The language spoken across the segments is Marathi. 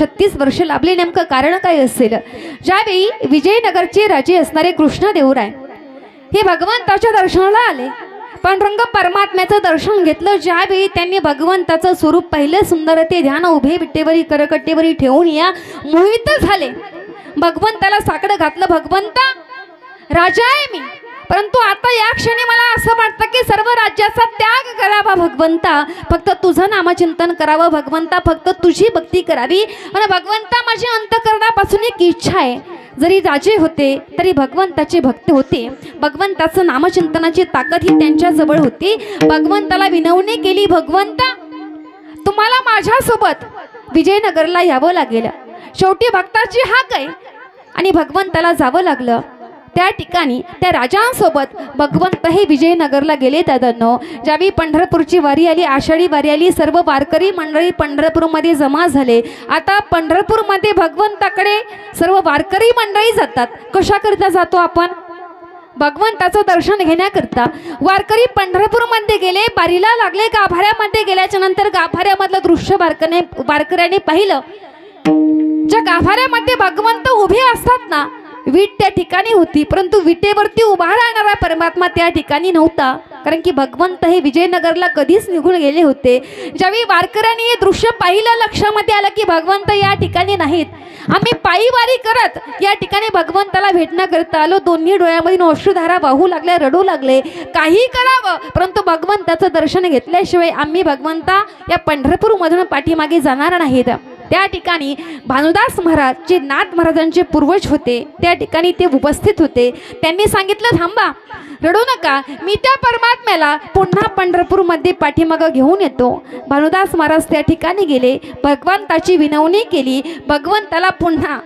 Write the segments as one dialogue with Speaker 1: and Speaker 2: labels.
Speaker 1: छत्तीस वर्ष लाभले. नेमकं कारण काय असेल? ज्यावेळी विजयनगरचे राजे असणारे कृष्णदेवराय हे भगवंताच्या दर्शनाला आले. पांडुरंग परमात्म्याचं दर्शन घेतलं. ज्यावेळी त्यांनी भगवंताचं स्वरूप पाहिलं सुंदर ते ध्यान उभे विट्टेवरी करकट्टेवरी ठेवून या मोहित झाले. भगवंताला साकडं घातलं. भगवंता राजा आहे मी. परंतु आता या क्षणी मला असं वाटतं करावा भगवंता फक्त तुझं नामचिंतन करावं. भगवंता फक्त तुझी भक्ती करावी. आणि भगवंता माझी अंतकरणापासून एक इच्छा आहे. जरी राजे होते तरी भगवंताचे भक्त होते. भगवंताचं नामचिंतनाची ताकद ही त्यांच्याजवळ होती. भगवंताला विनवणी केली भगवंता तुम्हाला माझ्यासोबत विजयनगरला यावं लागेल. शेवटी भक्ताची हाक आहे. आणि भगवंताला जावं लागलं. त्या ठिकाणी त्या राजांसोबत भगवंत हे विजयनगरला गेले दादांनो ज्यावेळी पंढरपूरची वारी आली आषाढी वारी आली सर्व वारकरी मंडळी पंढरपूरमध्ये जमा झाले. आता पंढरपूरमध्ये भगवंताकडे सर्व वारकरी मंडळी जातात. कशाकरिता जातो आपण? भगवंताचं दर्शन घेण्याकरता. वारकरी पंढरपूरमध्ये गेले बारीला लागले गाभाऱ्यामध्ये गेल्याच्यानंतर गाभाऱ्यामधलं दृश्य वारकने वारकऱ्याने पाहिलं. ज्या गाभाऱ्यामध्ये भगवंत उभे असतात ना वीट त्या ठिकाणी होती परंतु विटेवरती उभा राहणारा परमात्मा त्या ठिकाणी नव्हता. कारण की भगवंत हे विजयनगरला कधीच निघून गेले होते. ज्यावेळी वारकऱ्यांनी हे दृश्य पाहिलं लक्षामध्ये आलं की भगवंत या ठिकाणी नाहीत. आम्ही पायी वारी करत या ठिकाणी भगवंताला भेटण्याकरता आलो. दोन्ही डोळ्यामधून अश्रुधारा वाहू लागल्या रडू लागले. काही करावं परंतु भगवंताचं दर्शन घेतल्याशिवाय आम्ही भगवंता या पंढरपूरमधून पाठीमागे जाणार नाहीत. त्या ठिकाणी भानुदास महाराज जे नाथ महाराजांचे पूर्वज होते. त्या ठिकाणी ते उपस्थित होते. त्यांनी सांगितलं थांबा रडू नका. मी त्या परमात्म्याला पुन्हा पंढरपूरमध्ये पाठीमागं घेऊन येतो. भानुदास महाराज त्या ठिकाणी गेले. भगवंताची विनवणी केली. भगवंताला पुन्हा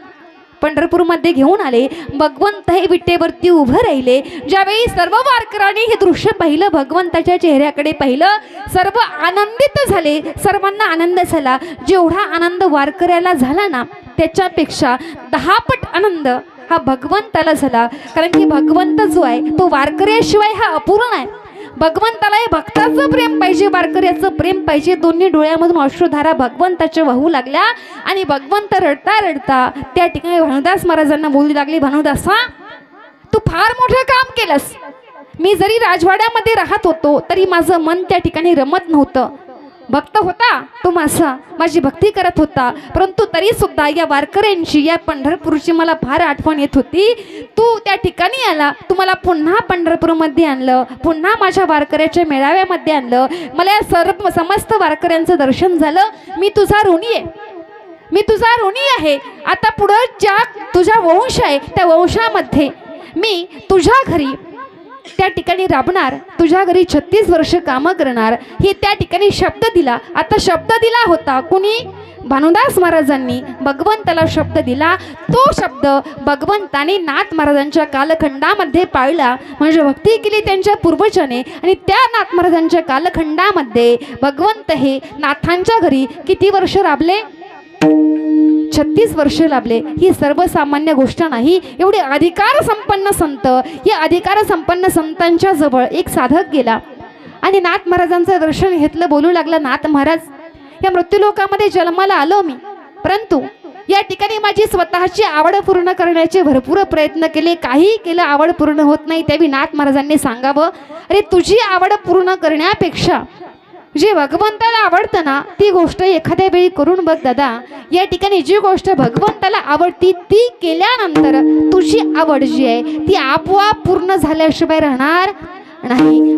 Speaker 1: पंढरपूरमध्ये घेऊन आले. भगवंत हे विटेवरती उभं राहिले. ज्यावेळी सर्व वारकऱ्यांनी हे दृश्य पाहिलं भगवंताच्या चेहऱ्याकडे पाहिलं सर्व आनंदित झाले. सर्वांना आनंद झाला. जेवढा आनंद वारकऱ्याला झाला ना त्याच्यापेक्षा दहापट आनंद हा भगवंताला झाला. कारण की भगवंत जो आहे तो वारकऱ्याशिवाय हा अपूर्ण आहे भगवंताला हे भक्ताचं प्रेम पाहिजे वारकऱ्याचं प्रेम पाहिजे. दोन्ही डोळ्यामधून अश्रुधारा भगवंताच्या वाहू लागल्या. आणि भगवंत रडता रडता त्या ठिकाणी भानुदास महाराजांना बोलू लागली भानुदासा तू फार मोठं काम केलंस. मी जरी राजवाड्यामध्ये राहत होतो तरी माझं मन त्या ठिकाणी रमत नव्हतं. भक्त होता तो माझा माझी भक्ती करत होता. परंतु तरी सुद्धा या वारकऱ्यांची या पंढरपूरची मला फार आठवण येत होती. तू त्या ठिकाणी आला तू मला पुन्हा पंढरपूरमध्ये आणलं पुन्हा माझ्या वारकऱ्याच्या मेळाव्यामध्ये आणलं. मला या सर्व समस्त वारकऱ्यांचं दर्शन झालं. मी तुझा ऋणी आहे. मी तुझा ऋणी आहे. आता पुढं ज्या तुझा वंश आहे त्या वंशामध्ये मी तुझ्या घरी त्या ठिकाणी राबणार तुझ्या घरी छत्तीस वर्ष कामं करणार हे त्या ठिकाणी शब्द दिला. आता शब्द दिला होता कुणी? भानुदास महाराजांनी. भगवंताला शब्द दिला. तो शब्द भगवंताने नाथ महाराजांच्या कालखंडामध्ये पाळला. म्हणजे भक्ती केली त्यांच्या पूर्वजाने आणि त्या नाथ महाराजांच्या कालखंडामध्ये भगवंत हे नाथांच्या घरी किती वर्ष राबले? छत्तीस वर्ष लाभले. ही सर्वसामान्य गोष्ट नाही. एवढे अधिकार संपन्न संत या अधिकार संपन्न संतांच्या जवळ एक साधक गेला. आणि नाथ महाराजांचं दर्शन घेतलं बोलू लागला नाथ महाराज या मृत्यूलोकामध्ये जन्माला आलो मी. परंतु या ठिकाणी माझी स्वतःची आवड पूर्ण करण्याचे भरपूर प्रयत्न केले. काही केलं आवड पूर्ण होत नाही. त्यावेळी नाथ महाराजांनी सांगावं अरे तुझी आवड पूर्ण करण्यापेक्षा जे भगवंताला आवडतं ना ती गोष्ट एखाद्या वेळी करून बघ दादा. या ठिकाणी जी गोष्ट भगवंताला आवडती ती केल्यानंतर तुझी आवड जी आहे ती आपोआप पूर्ण झाल्याशिवाय राहणार नाही.